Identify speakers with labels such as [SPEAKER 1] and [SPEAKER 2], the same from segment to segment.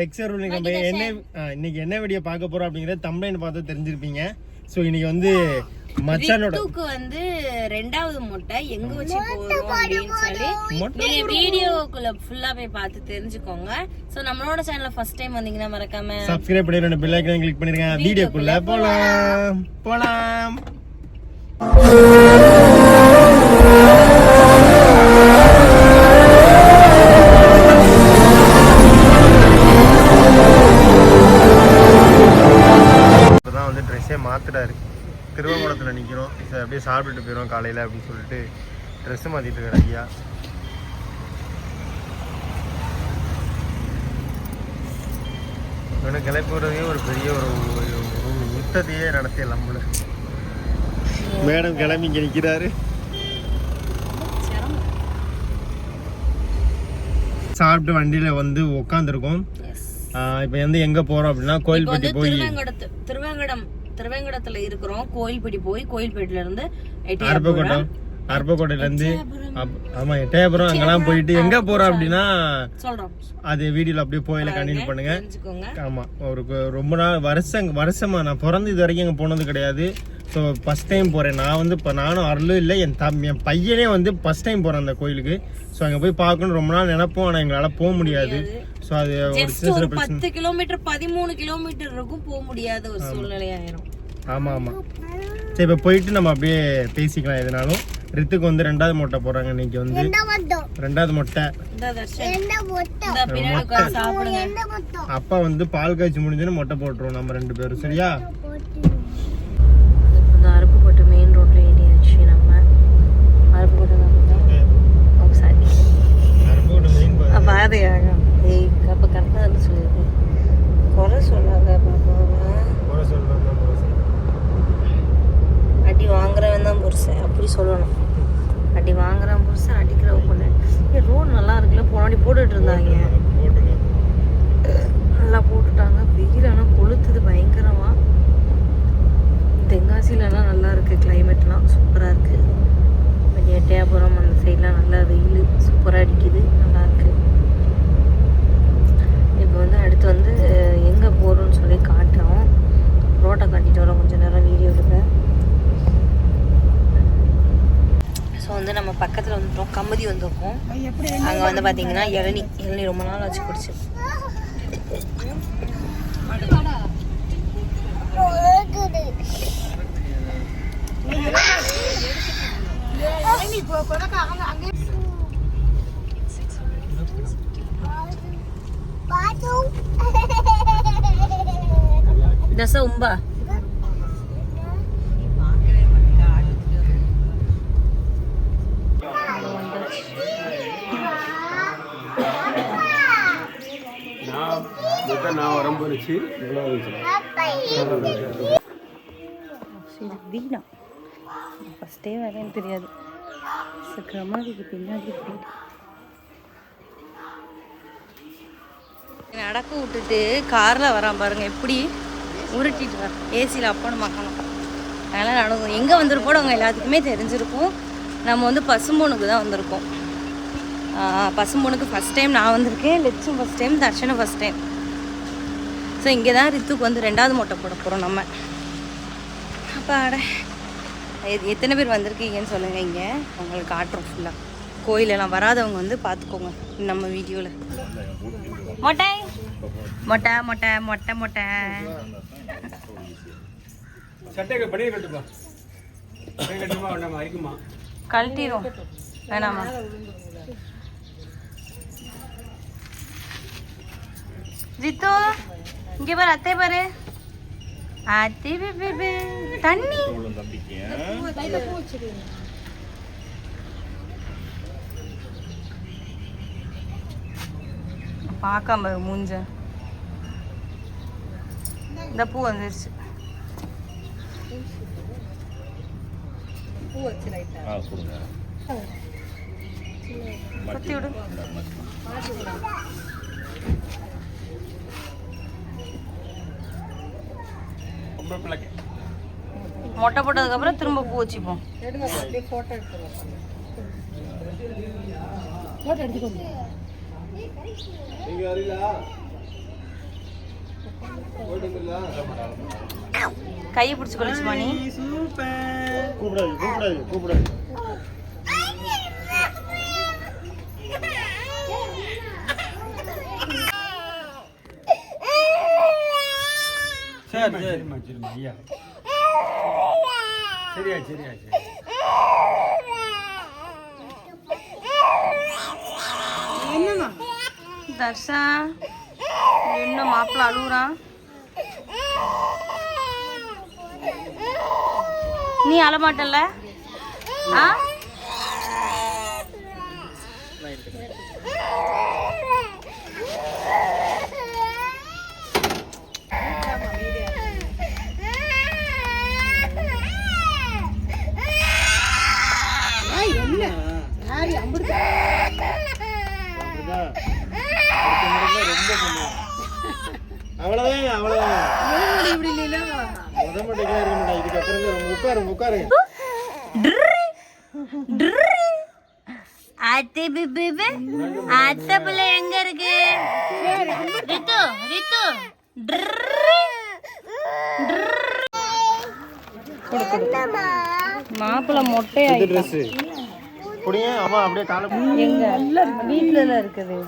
[SPEAKER 1] டெக்ஸர் ruling நம்ம என்ன இன்னைக்கு என்ன வீடியோ பார்க்க போறோம் அப்படிங்கறத தம்ப்ளைன் பார்த்து தெரிஞ்சிருப்பீங்க. ஸோ இன்னைக்கு வந்து மச்சானோட
[SPEAKER 2] வந்து ரெண்டாவது முட்டை எங்க வச்சு போறோம் அப்படின்னு சொல்லி
[SPEAKER 1] மொட்டை
[SPEAKER 2] நீங்க வீடியோக்குள்ள ஃபுல்லா போய் பார்த்து தெரிஞ்சுக்கோங்க. சோ நம்மளோட சேனல்ல ஃபர்ஸ்ட் டைம் வந்தீங்கன்னா மறக்காம
[SPEAKER 1] சப்ஸ்கிரைப் பண்ணி ரெண்டு பெல் ஐக்கன் கிளிக் பண்ணிருங்க. வீடியோக்குள்ள போலாம். போலாம். ட்ரெஸ்ஸே மாத்துறாரு. திருவங்குளத்தில் நிற்கிறோம் சரி அப்படியே சாப்பிட்டுட்டு போயிடும் காலையில் அப்படின்னு சொல்லிட்டு ட்ரெஸ்ஸு மாற்றிட்டு இருக்காரு ஐயா. இவனை கிளப்பி விடுறதே ஒரு பெரிய ஒரு யுத்தத்தையே நடத்திடலாம் நம்மள. மேடம் கிளம்பி இங்கே நிற்கிறாரு சாப்பிட்டு வண்டியில் வந்து உட்காந்துருக்கோம் இப்போ வந்து எங்கே போகிறோம் அப்படின்னா கோயில்பட்டி போய்
[SPEAKER 2] திருவேங்கடத்து திருவேங்கடம் திருவேங்கடத்துல இருக்கிறோம். கோயில்பட்டி போய் கோயில்பேட்டில இருந்து எட்டயபுரம்.
[SPEAKER 1] அருப்பக்கோட்டம் அருப்பக்கோட்டையிலேருந்து ஆமா எட்டயபுரம் அங்கெல்லாம் போயிட்டு எங்கே போகிறோம் அப்படின்னா
[SPEAKER 2] சொல்றோம்.
[SPEAKER 1] அது வீடியோவில் அப்படியே போயில கண்டினியூ பண்ணுங்க.
[SPEAKER 2] தெரிஞ்சுக்கோங்க.
[SPEAKER 1] ஆமா ஒரு ரொம்ப நாள் வருஷம் வருஷமா நான் பிறந்து இது வரைக்கும் அங்கே போனது கிடையாது. ஸோ ஃபஸ்ட் டைம் போகிறேன் நான் வந்து இப்போ நானும் அருளும் இல்லை. என் தம் என் பையனே வந்து ஃபஸ்ட் டைம் போகிறேன் அந்த கோயிலுக்கு. ஸோ அங்கே போய் பார்க்கணும் ரொம்ப நாள் நினைப்போம். ஆனால் எங்களால் போக முடியாது. ஸோ அது ஒரு
[SPEAKER 2] பத்து கிலோமீட்டர் பதிமூணு கிலோமீட்டர் இருக்கும் போக முடியாத ஒரு சூழ்நிலை ஆயிரும்
[SPEAKER 1] ஆமாம் ஆமாம் சரி இப்போ போயிட்டு நம்ம அப்படியே பேசிக்கலாம் எதுனாலும். ரித்துக்கு வந்து ரெண்டாவது மொட்டை போடுறாங்க இன்னைக்கு வந்து. ரெண்டாவது மொட்டை.
[SPEAKER 2] சாப்பிடுங்க.
[SPEAKER 1] அப்பா வந்து பால் காய்ச்சி முடிஞ்சுன்னு மொட்டை போட்டுருவோம் நம்ம ரெண்டு பேரும். சரியா
[SPEAKER 2] இந்த அருப்புக்கோட்டை மெயின் ரோட்ல ஏறியாச்சு நம்ம அருப்புக்கோட்டை தான் ஓ சாரி பாதையாக ஏய் அப்போ கரெக்டாக தான் சொல்லியிருக்கேன் குறை சொல்லாத பாப்பாவை அடி வாங்குறவன் தான் புருஷன் அப்படி சொல்லணும் அடி வாங்குறவன் புருஷன் அடிக்கிறவன் பொண்ணு ஏ ரோடு நல்லா இருக்குல்ல போனாடி போட்டுட்டு இருந்தாங்க நல்லா போட்டுட்டாங்க வெயில் ஆனால் கொளுத்துது பயங்கரமா தென்காசிலலாம் நல்லா இருக்கு கிளைமேட்லாம் சூப்பராக இருக்கு பட் எட்டயபுரம் அந்த சைட்லாம் நல்லா வெயில் சூப்பராக அடிக்குது நல்லா இருக்கு இப்போ வந்து அடுத்து வந்து எங்கே போகிறோம்னு சொல்லி காட்டுறோம் ரோட்டை காட்டிட்டு வரோம் கொஞ்ச நேரம் வீடியோ எடுக்க ஸோ வந்து நம்ம பக்கத்தில் வந்துட்டோம் கம்பதி வந்திருக்கோம். அங்கே வந்து பார்த்தீங்கன்னா இளநி இளநி ரொம்ப நாள் ஆச்சு குடிச்சு. தச உம்பா?
[SPEAKER 1] நான் வரம்பரிச்சு
[SPEAKER 2] சரி வீணா. ஃபஸ்ட்டே வரேன்னு தெரியாது. கிரமாதிக்கு பின்னாடி நடக்க விட்டுட்டு காரில் வரான் பாருங்க எப்படி? உருட்டிட்டு வர ஏசியில் அப்பனும் மகனும் அதனால் நடக்கும். எங்கே வந்திருப்போம் அவங்க எல்லாத்துக்குமே தெரிஞ்சிருக்கும். நம்ம வந்து பசும்பொனுக்கு தான் வந்திருக்கோம். ஆஹ் பசும்பொனுக்கு ஃபஸ்ட் டைம் நான் வந்திருக்கேன். லட்சம் ஃபஸ்ட் டைம் தர்ஷனும் ஃபஸ்ட் டைம் ஸோ இங்கே தான் ரித்துக்கு வந்து ரெண்டாவது மொட்டை போட போகிறோம் நம்ம. அப்பாட எ- எத்தனை பேர் வந்திருக்கீங்கன்னு சொல்லுங்கள் இங்கே. உங்களுக்கு காட்டுறோம் ஃபுல்லாக கோயிலெல்லாம் வராதவங்க வந்து பார்த்துக்கோங்க நம்ம வீடியோவில் மொட்டை. மொட்டை மொட்டை மொட்டை மொட்டை. கழட்டிடும் வேணாமா? ஜித்து இங்கே பாரு அத்தை பாரு. அத்தை பே, பே, பே. தண்ணி. பார்க்காம பாரு மூஞ்ச. இந்த பூ வந்துருச்சு. சுத்தி விடு
[SPEAKER 3] ரொம்ப பிள்ளைக்கு
[SPEAKER 2] மொட்டை போட்டதுக்கு அப்புறம் திரும்ப பூ வச்சுப்போம். கையை பிடிச்சி கொலிச்சுமா நீ
[SPEAKER 1] கூப்பிடாது கூப்பிடாது கூப்பிடாது
[SPEAKER 3] சரி சரிம்மா சரிம்மா ஐயா. சரியா சரியா சரி.
[SPEAKER 2] தர்ஷா என்ன மாப்பிள்ள அழுகுறான் நீ அழமாட்டல்ல? ஆ?
[SPEAKER 1] முன்னாடி அம்புடு அவ்வளவுதான் அவ்வளவுதான். இப்படி இல்லையா முத மட்டும் இருக்க மாட்டேன்.
[SPEAKER 2] எங்க இருக்கு? ரித்து ரித்து. மாப்பிள்ள
[SPEAKER 1] மொட்டை ஆயிடுச்சு குடிங்க அம்மா அப்படியே காலை
[SPEAKER 2] எங்க? வீட்டுல இருக்குது.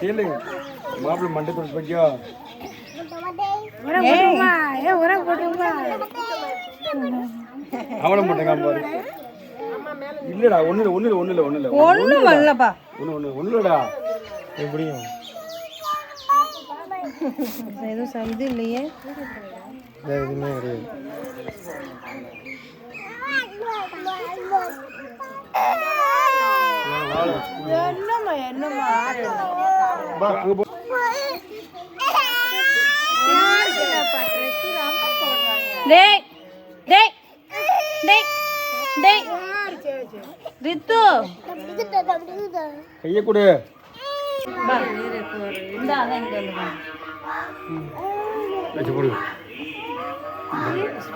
[SPEAKER 3] கேளுங்க மாப்பிள்ளை மண்டை தொட்டு பக்கியோ அவளை மட்டும் காப்பாரு இல்லடா ஒண்ணு இல்ல ஒண்ணு இல்ல ஒண்ணு இல்ல ஒண்ணு இல்ல
[SPEAKER 2] ஒண்ணும் வரலப்பா.
[SPEAKER 3] ஒண்ணு ஒண்ணு ஒண்ணு இல்லடா
[SPEAKER 1] எப்படியும்.
[SPEAKER 2] எதுவும் இது இல்லையே.
[SPEAKER 1] எதுவுமே கிடையாது. அங்க போ.
[SPEAKER 2] டேய் டேய் டேய் டேய். ரித்து.
[SPEAKER 3] கையை கொடு.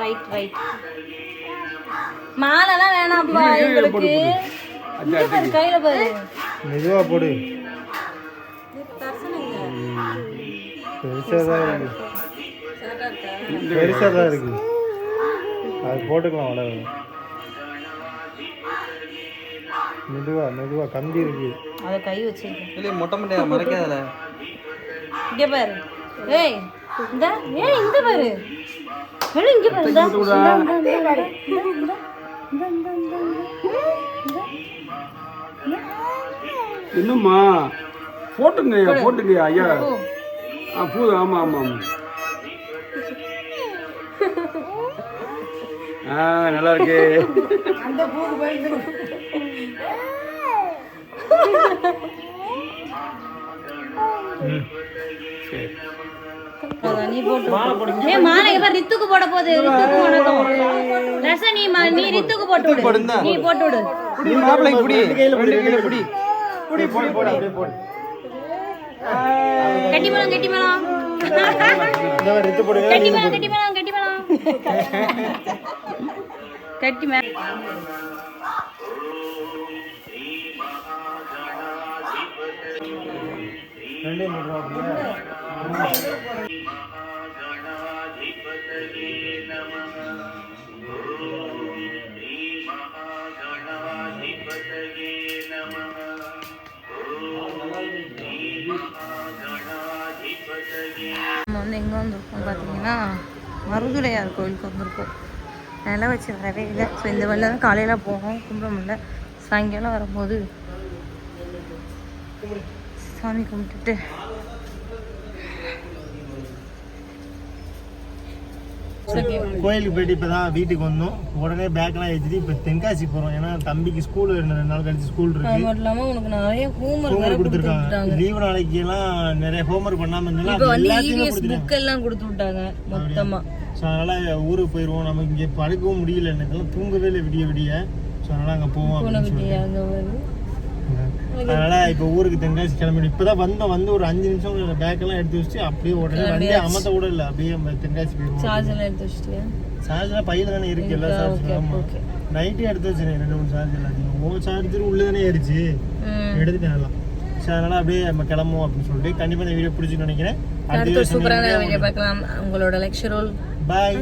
[SPEAKER 2] ரைட் ரைட் மாலைலாம் வேணாம்ப்பா பாரு கையில பாரு.
[SPEAKER 1] மெதுவா போடு. பெருசா தான் இருக்கு. பெருசா தான் இருக்கு. அது போட்டுக்கலாம் வள மெதுவா மெதுவா கம்பி இருக்கு
[SPEAKER 2] அத கை வச்சு
[SPEAKER 4] இல்ல மொட்டை மொட்டை மறைக்காதல
[SPEAKER 2] இங்க பாரு ஏய் இந்த ஏய் இந்த பாரு ஏய் இங்க பாரு இந்த இந்த இந்த இந்த இந்த
[SPEAKER 3] என்னம்மா போட்டுங்க போட்டுங்க ஐயா ஆ பூ ஆமாம் ஆமாம் ஆமாம் ஆ நல்லா இருக்கு சரி
[SPEAKER 2] அதான் நீ போட்டு ஏய் மாலை பாரு ரித்துக்கு போட போகுது ரித்துக்கு ரச நீ ரித்துக்கு போட்டு விடு. நீ போட்டு விடு
[SPEAKER 4] நீ மாப்பிள்ளை இப்படி ரெண்டு கையில இப்படி
[SPEAKER 1] போடு போடு போடு அப்படியே போடு
[SPEAKER 2] கட்டி மேளம் கட்டி மேளம்
[SPEAKER 1] இந்த மாதிரி எடுத்து போடுங்க
[SPEAKER 2] கட்டி மேளம் கட்டி மேளம் கட்டி மே
[SPEAKER 1] ரெண்டே மூணு ரூபா
[SPEAKER 2] நம்ம வந்து எங்கே வந்திருக்கோம் பார்த்தீங்கன்னா மருதுரையார் கோயிலுக்கு வந்திருக்கோம். நிலை வச்சு வரவே இல்லை. ஸோ இந்த வழியில் தான் காலையில் போகும் கும்பிட சாயங்காலம் வரும்போது சாமி கும்பிட்டுட்டு
[SPEAKER 1] கோயிலுக்கு போயிட்டு இப்பதான் வீட்டுக்கு வந்தோம். உடனே பேக்லாம் ஏற்றிட்டு இப்போ தென்காசி போறோம். ஏன்னா தம்பிக்கு ஸ்கூல் ரெண்டு ரெண்டு நாள் கழிச்சு ஸ்கூல் இருக்கு.
[SPEAKER 2] அது மட்டும் இல்லாமல் உனக்கு நிறைய ஹோம்ஒர்க்
[SPEAKER 1] கொடுத்துருக்காங்க. லீவு நாளைக்கு எல்லாம் நிறைய ஹோம்ஒர்க் பண்ணாம இருந்தாலும்
[SPEAKER 2] இப்போ புக் எல்லாம் கொடுத்து விட்டாங்க மொத்தமாக
[SPEAKER 1] ஸோ அதனால ஊருக்கு போயிடுவோம் நமக்கு இங்கே படுக்கவும் முடியல. எனக்கெல்லாம் தூங்கவே இல்லை விடிய விடிய. ஸோ அதனால அங்கே போவோம் அப்படின்னு
[SPEAKER 2] வருது
[SPEAKER 1] அதனால இப்போ ஊருக்கு தென்காசி கிளம்பி இப்பதான் வந்தோம். வந்து ஒரு அஞ்சு நிமிஷம் பேக் எல்லாம் எடுத்து வச்சுட்டு அப்படியே உடனே வண்டி அமத்த கூட இல்லை. அப்படியே நம்ம தென்காசி போயிருவோம்
[SPEAKER 2] சார்ஜ் எல்லாம் எடுத்து வச்சுட்டியா?
[SPEAKER 1] சார்ஜ்லாம் பையில தானே இருக்கு. எல்லா? Charge
[SPEAKER 2] okay.
[SPEAKER 1] நைட்டே எடுத்து வச்சிருக்கேன். ரெண்டு மூணு சார்ஜ் எல்லாத்தையும். ஓ சார்ஜர் உள்ள தானே ஏறிச்சு. எடுத்துட்டேன் எல்லாம் அதனால அப்படியே நம்ம கிளம்புவோம் அப்படின்னு சொல்லிட்டு கண்டிப்பா இந்த வீடியோ பிடிச்சின்னு நினைக்கிறேன்.
[SPEAKER 2] அடுத்த சூப்பரான வீடியோ பார்க்கலாம். உங்களோட லெக்சர் ரோல்
[SPEAKER 1] பாய்